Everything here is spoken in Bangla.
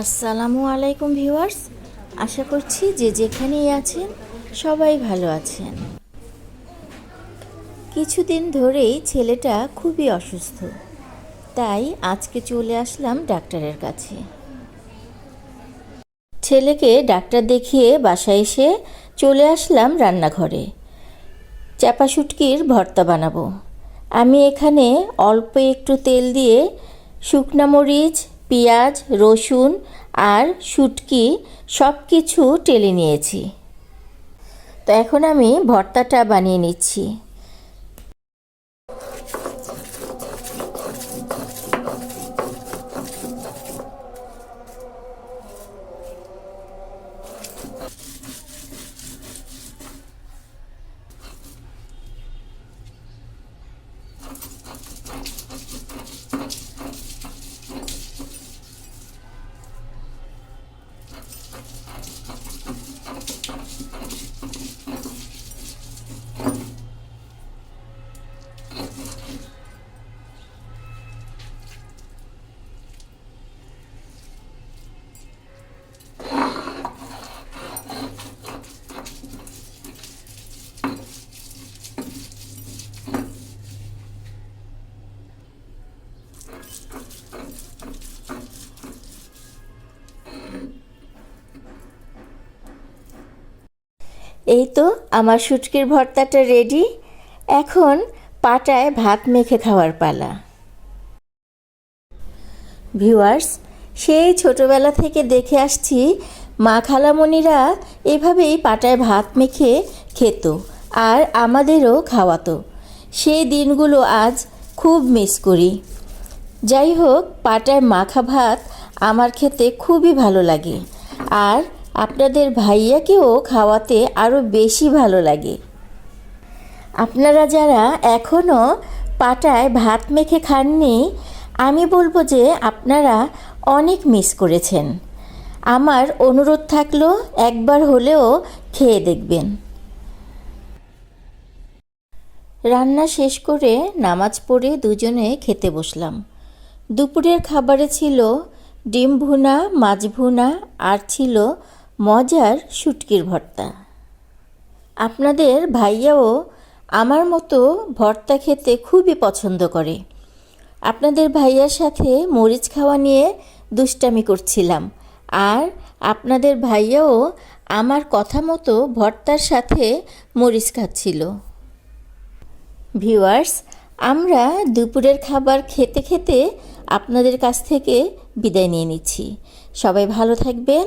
আসসালামু আলাইকুম ভিউয়ার্স। আশা করছি যে যেখানেই আছেন সবাই ভালো আছেন। কিছুদিন ধরেই ছেলেটা খুবই অসুস্থ। তাই আজকে চলে আসলাম ডাক্তারের কাছে। ছেলেকে ডাক্তার দেখিয়ে বাসায় এসে চলে আসলাম রান্নাঘরে। চাপা শুটকির ভর্তা বানাবো। আমি এখানে অল্প একটু তেল দিয়ে শুকনা মরিচ পেঁয়াজ রসুন আর শুটকি সব কিছু টেলে নিয়েছি। তো এখন আমি ভর্তাটা বানিয়ে নিচ্ছি। এই তো আমার শুটকির ভর্তাটা রেডি এখন পাটায় ভাত মেখে খাওয়ার পালা। ভিউয়ার্স সেই ছোটবেলা থেকে দেখে আসছি, মা খালামণিরা এভাবেই পাটায় ভাত মেখে খেত আর আমাদেরও খাওয়াতো। সেই দিনগুলো আজ খুব মিস করি। যাই হোক, পাটায় মাখা ভাত আমার খেতে খুবই ভালো লাগে। আর আপনাদের ভাইয়াকেও খাওয়াতে আরও বেশি ভালো লাগে। আপনারা যারা এখনও পাটায় ভাত মেখে খাননি, আমি বলব যে আপনারা অনেক মিস করেছেন। আমার অনুরোধ থাকল একবার হলেও খেয়ে দেখবেন। রান্না শেষ করে নামাজ পড়ে দুজনে খেতে বসলাম। দুপুরের খাবারে ছিল ডিম ভুনা, মাছ ভুনা, আর ছিল মজার শুটকির ভর্তা। আপনাদের ভাইয়াও আমার মতো ভর্তা খেতে খুবই পছন্দ করে। আপনাদের ভাইয়ার সাথে মরিচ খাওয়া নিয়ে দুষ্টামি করছিলাম। আর আপনাদের ভাইয়াও আমার কথা মতো ভর্তার সাথে মরিচ খাচ্ছিল। ভিউয়ার্স, আমরা দুপুরের খাবার খেতে খেতে আপনাদের কাছ থেকে বিদায় নিয়ে নিচ্ছি। সবাই ভালো থাকবেন